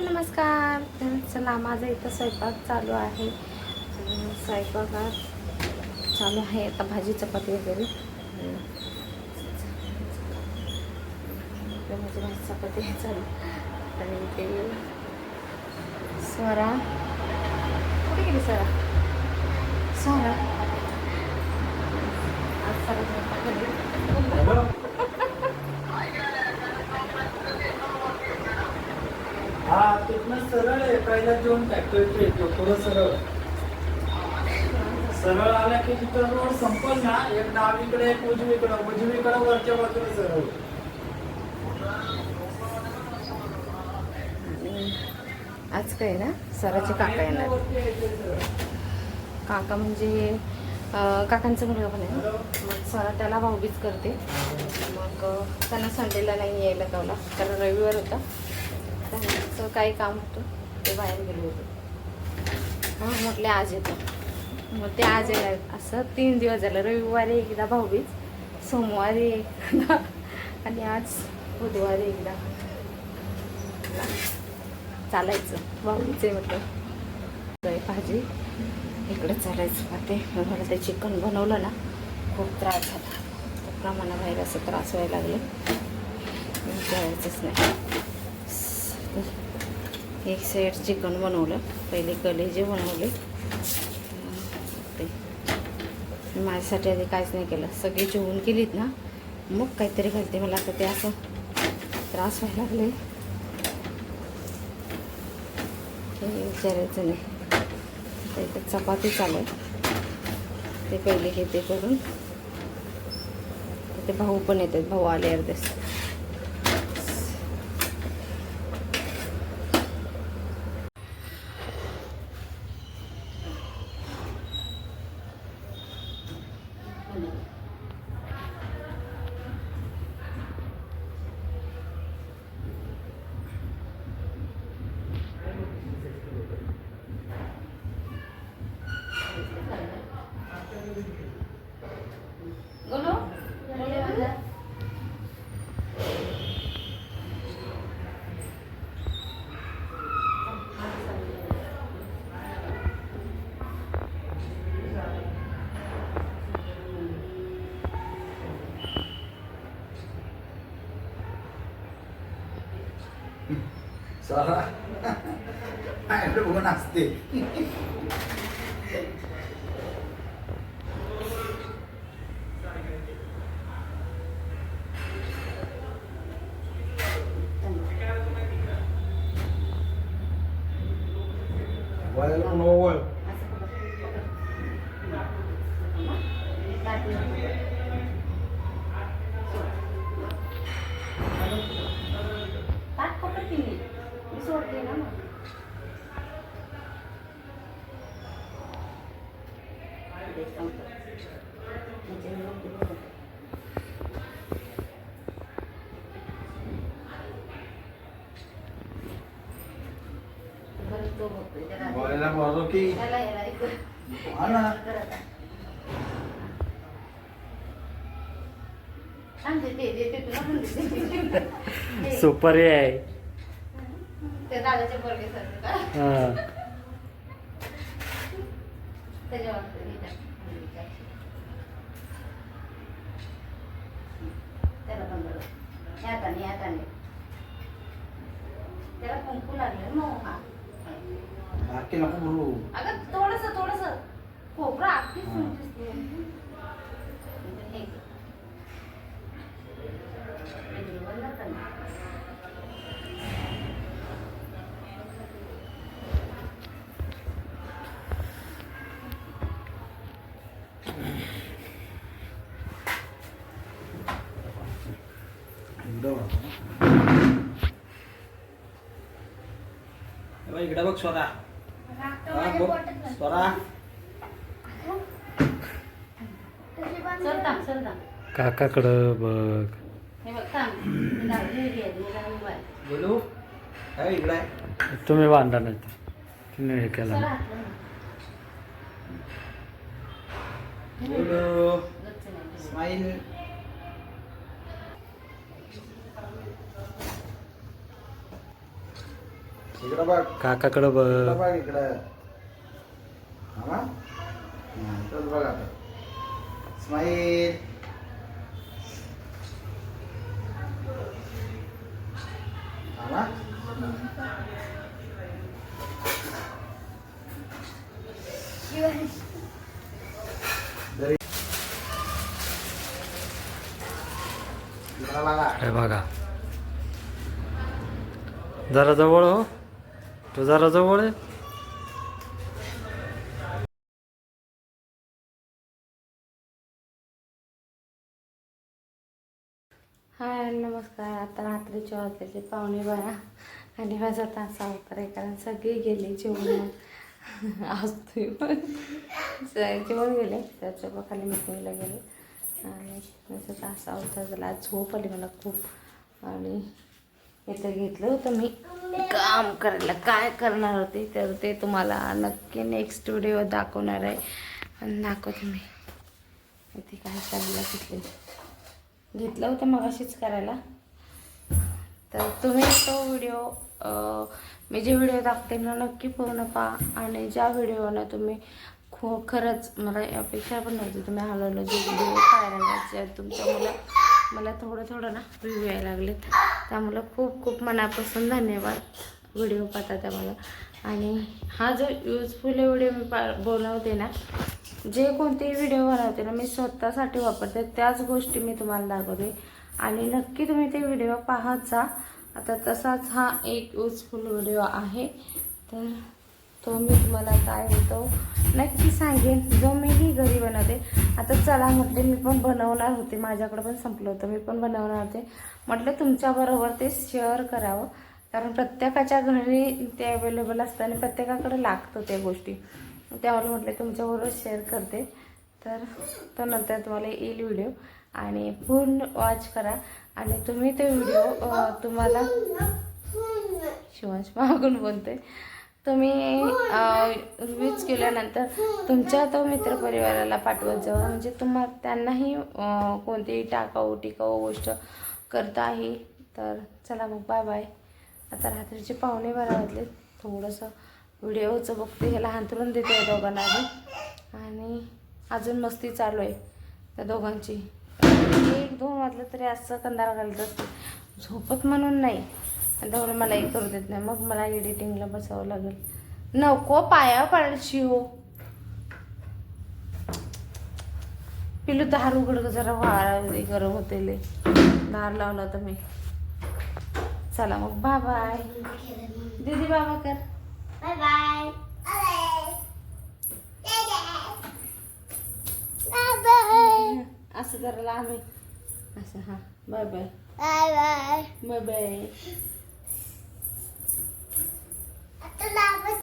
नमस्कार. तर चला माझा इथं स्वयंपाक चालू आहे. स्वयंपाक स्वयंपाकात चालू आहे. आता भाजी चपाती वगैरे. माझी म्हणजे भाजी चपाती चालू. आणि ते स्वरा. कुठे गेली स्वरा? स्वरा. आज स्वरा स्वयंपाक घरी. हा तिथनं सरळ आहे. पहिला जेवण फॅक्टरी येतो. थोडं सरळ. सरळ आला की तिथं रोड संपल ना. एक डावीकडे एक उजवीकडे. उजवीकडे वरच्या बाजूला सरळ. आज काय ना? स्वराचे काका येणार. काका म्हणजे काकांचा मुलगा पण आहे मग स्वरा त्याला भाऊबीज करते. मग त्यांना संडेला नाही यायला गावला कारण रविवार होता. असं काही काम होतं. ते बाहेर गेले होते. म्हणून म्हटले आज येतो. मग ते आज येणार. असं तीन दिवस झालं. रविवारी एकदा भाऊबीज सोमवारी एकदा आणि आज बुधवारी एकदा. चालायचं. भाऊबीज आहे म्हटलं. भाजी. इकडे चालायचं. पाहते मला ते चिकन बनवलं ना खूप त्रास झाला. त्या प्रमाणाबाहेर असं त्रास व्हायला लागले. जायचंच नाही. एक साईड चिकन बनवलं. पहिले कलेजे बनवले. ते. माझ्यासाठी आधी काहीच नाही केलं. सगळी जेवून केलीत ना मग काहीतरी घालते मला. आता ते असं त्रास व्हायला लागले. हे विचारायचं नाही. आता इथं चपाती चालू आहे. ते पहिले घेते करून. ते भाऊ पण येतात. भाऊ आले अर्धेच बोलो सहा एवढं Thank you. सुपर आहे ते दादाचे बर्गे सर का? हा. त्याच्यावर त्याला कुंकू लागले मग हा. अगं थोडस थोडस. खोबरं अगदीच इकडं बघ, इकडं बघ स्वरा. बघ, स्वरा. काकाकडं बघ. बोलू? काय इकडं आहे. तुम्ही बांधा नाही. तुम्ही हे केलं. स्माईल. इकडं बघ. काकाकडं इकडं बघ इकडं. हा? इकडंच बघ आता. स्माईल. तरी- इकडं हे बघा. जरा जवळ हो. तू जरा जवळ आहे. हाय नमस्कार. आता रात्रीचे वाजलेले पाहुणे बारा आणि माझा तास अवतार आहे कारण सगळी गेले जेवण आज तुम्ही पण जेवण गेले. त्याच्याखाली मिटिंगला गेले. आणि माझा तास अवतार झाला. आज झोप आली मला खूप. आणि इथं घेतलं होतं मी. काम करायला काय करणार होते तर ते तुम्हाला नक्की नेक्स्ट व्हिडिओ दाखवणार आहे. आणि दाखवते मी. इथे काय चाललं तिथले. घेतलं होतं मगाशीच करायला. तर तुम्ही तो व्हिडिओ मी जे व्हिडिओ दाखते ना नक्की पूर्ण पहा. आणि ज्या व्हिडिओनं तुम्ही खो खरंच मला अपेक्षा पण नव्हती. तुम्ही हलवलं जे व्हिडिओ पाहायला तुमच्या मुलं मला थोडं थोडं ना व्ह्यू यायला लागलेत. त्यामुळं खूप खूप मनापासून धन्यवाद व्हिडिओ पाहता त्यामुळं आणि हा जो यूजफुल व्हिडिओ मी पा बनवते ना जे कोणतेही व्हिडिओ बनवते ना मी स्वतःसाठी वापरते. त्याच गोष्टी मी तुम्हाला दाखवते. आणि नक्की तुम्ही ते व्हिडिओ पाहत जा. आता तसाच हा एक यूजफुल व्हिडिओ आहे. तर तो मी तुम्हाला काय होतो नक्की सांगेन. जो मीही घरी बनवते आता चला म्हटले मी पण बनवणार होते. माझ्याकडं पण संपलं होतं मी पण बनवणार होते. म्हटलं तुमच्याबरोबर ते शेअर करावं. कारण प्रत्येकाच्या घरी ते अवेलेबल असतं आणि प्रत्येकाकडे लागतं त्या गोष्टी. त्यामुळे म्हटलं तुमच्याबरोबर शेअर करते. तर तो नंतर तुम्हाला येईल व्हिडिओ आणि पूर्ण वॉच करा. आणि तुम्ही ते व्हिडिओ तुम्हाला शिवांश मागून बोलते तुम्ही यूज केल्यानंतर तुमच्या तो मित्रपरिवाराला पाठवत जावा. म्हणजे तुम्हा त्यांनाही कोणतीही टाकाऊ टिकाऊ गोष्ट करता आहे. तर चला मग बाय बाय आता रात्रीचे पावणे बारा वाजले. थोडंसं व्हिडिओचं बघते ह्याला हांतरून देते या दोघांना आधी. आणि अजून मस्ती चालू आहे त्या दोघांची. एक दोन वाजलं तरी असं कंदार घालत असते. झोपत म्हणून नाही. आणि त्यामुळे मला हे करू देत नाही. मग मला एडिटिंगला बसावं लागेल. नको पाया पडशी हो. पिलू दार उघड जरा वाळा गरम होते लय. दार लावला तर मी. चला मग बाय बाय दीदी बाबा कर. Bye bye. असं जरा लांब आहे असं हां. Bye bye Bye bye. Bye bye